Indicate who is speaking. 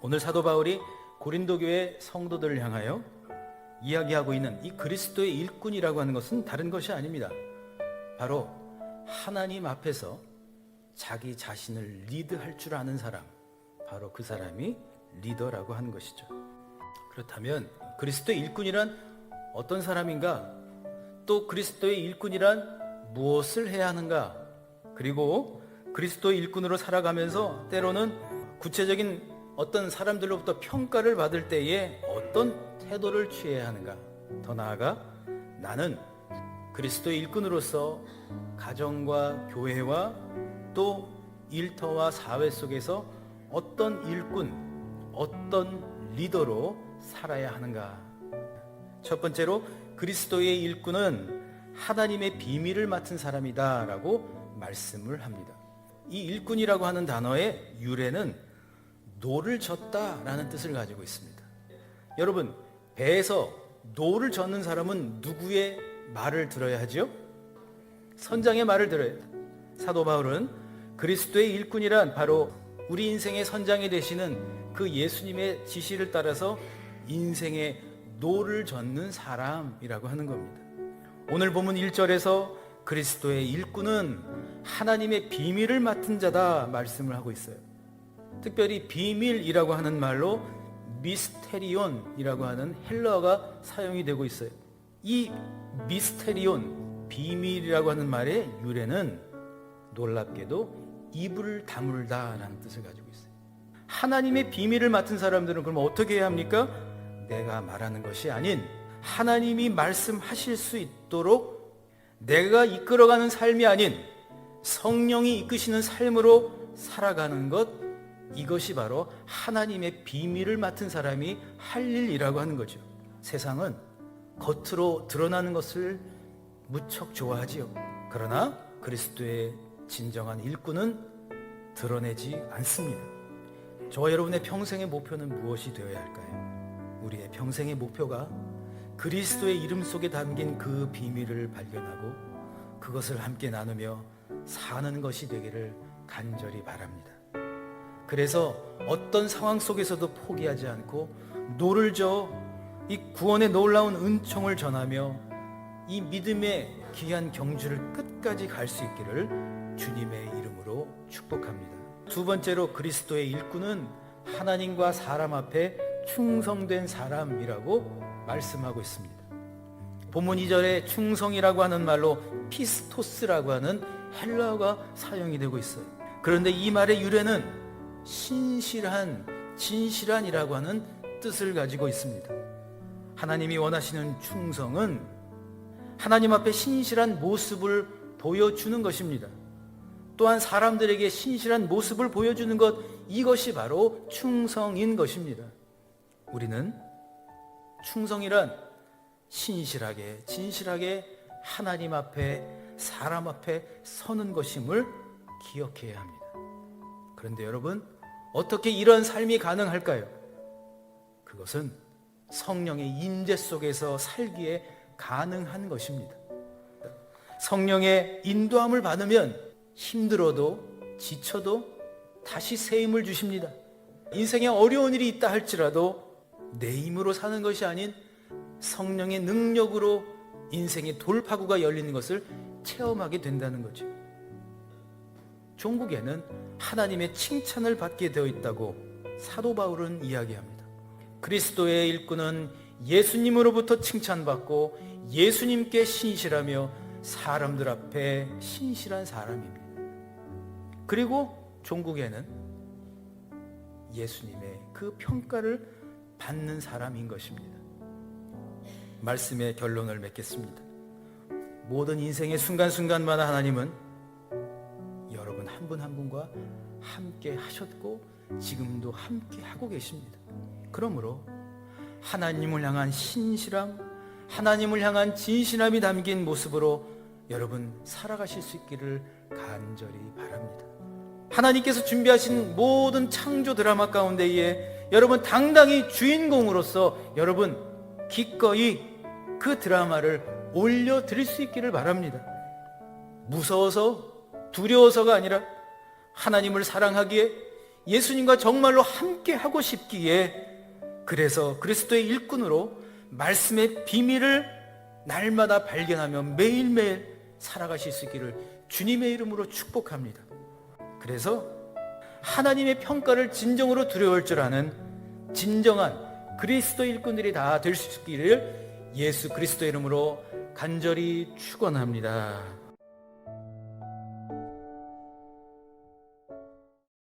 Speaker 1: 오늘 사도 바울이 고린도 교회 성도들을 향하여 이야기하고 있는 이 그리스도의 일꾼이라고 하는 것은 다른 것이 아닙니다. 바로 하나님 앞에서 자기 자신을 리드할 줄 아는 사람, 바로 그 사람이 리더라고 하는 것이죠. 그렇다면 그리스도의 일꾼이란 어떤 사람인가? 또 그리스도의 일꾼이란 무엇을 해야 하는가? 그리고 그리스도의 일꾼으로 살아가면서 때로는 구체적인 어떤 사람들로부터 평가를 받을 때에 어떤 태도를 취해야 하는가? 더 나아가 나는 그리스도의 일꾼으로서 가정과 교회와 또 일터와 사회 속에서 어떤 일꾼, 어떤 리더로 살아야 하는가? 첫 번째로 그리스도의 일꾼은 하나님의 비밀을 맡은 사람이다라고 말씀을 합니다. 이 일꾼이라고 하는 단어의 유래는 노를 젓다라는 뜻을 가지고 있습니다. 여러분, 배에서 노를 젓는 사람은 누구의 말을 들어야 하죠? 선장의 말을 들어야 합니다. 사도 바울은 그리스도의 일꾼이란 바로 우리 인생의 선장이 되시는 그 예수님의 지시를 따라서 인생의 노를 젓는 사람이라고 하는 겁니다. 오늘 본문 1절에서 그리스도의 일꾼은 하나님의 비밀을 맡은 자다 말씀을 하고 있어요. 특별히 비밀이라고 하는 말로 미스테리온이라고 하는 헬러가 사용이 되고 있어요. 이 미스테리온, 비밀이라고 하는 말의 유래는 놀랍게도 입을 다물다라는 뜻을 가지고 있어요. 하나님의 비밀을 맡은 사람들은 그럼 어떻게 해야 합니까? 내가 말하는 것이 아닌 하나님이 말씀하실 수 있도록 내가 이끌어가는 삶이 아닌 성령이 이끄시는 삶으로 살아가는 것 이것이 바로 하나님의 비밀을 맡은 사람이 할 일이라고 하는 거죠. 세상은 겉으로 드러나는 것을 무척 좋아하지요. 그러나 그리스도의 진정한 일꾼은 드러내지 않습니다. 저와 여러분의 평생의 목표는 무엇이 되어야 할까요? 우리의 평생의 목표가 그리스도의 이름 속에 담긴 그 비밀을 발견하고 그것을 함께 나누며 사는 것이 되기를 간절히 바랍니다. 그래서 어떤 상황 속에서도 포기하지 않고 노를 저어 이 구원의 놀라운 은총을 전하며 이 믿음의 귀한 경주를 끝까지 갈 수 있기를 주님의 이름으로 축복합니다. 두 번째로 그리스도의 일꾼은 하나님과 사람 앞에 충성된 사람이라고 말씀하고 있습니다. 본문 2절에 충성이라고 하는 말로 피스토스라고 하는 헬라어가 사용이 되고 있어요. 그런데 이 말의 유래는 신실한, 진실한이라고 하는 뜻을 가지고 있습니다. 하나님이 원하시는 충성은 하나님 앞에 신실한 모습을 보여주는 것입니다. 또한 사람들에게 신실한 모습을 보여주는 것, 이것이 바로 충성인 것입니다. 우리는 충성이란 신실하게, 진실하게 하나님 앞에, 사람 앞에 서는 것임을 기억해야 합니다. 그런데 여러분, 어떻게 이런 삶이 가능할까요? 그것은 성령의 인재 속에서 살기에 가능한 것입니다. 성령의 인도함을 받으면 힘들어도 지쳐도 다시 새 힘을 주십니다. 인생에 어려운 일이 있다 할지라도 내 힘으로 사는 것이 아닌 성령의 능력으로 인생의 돌파구가 열리는 것을 체험하게 된다는 거죠. 종국에는 하나님의 칭찬을 받게 되어 있다고 사도 바울은 이야기합니다. 그리스도의 일꾼은 예수님으로부터 칭찬받고 예수님께 신실하며 사람들 앞에 신실한 사람입니다. 그리고 종국에는 예수님의 그 평가를 받는 사람인 것입니다. 말씀의 결론을 맺겠습니다. 모든 인생의 순간순간마다 하나님은 한분한 분과 함께 하셨고 지금도 함께 하고 계십니다. 그러므로 하나님을 향한 신실함, 하나님을 향한 진실함이 담긴 모습으로 여러분 살아가실 수 있기를 간절히 바랍니다. 하나님께서 준비하신 모든 창조 드라마 가운데에 여러분 당당히 주인공으로서 여러분 기꺼이 그 드라마를 올려드릴 수 있기를 바랍니다. 무서워서 두려워서가 아니라 하나님을 사랑하기에 예수님과 정말로 함께 하고 싶기에 그래서 그리스도의 일꾼으로 말씀의 비밀을 날마다 발견하며 매일매일 살아가실 수 있기를 주님의 이름으로 축복합니다. 그래서 하나님의 평가를 진정으로 두려울 줄 아는 진정한 그리스도 일꾼들이 다 될 수 있기를 예수 그리스도 이름으로 간절히 축원합니다.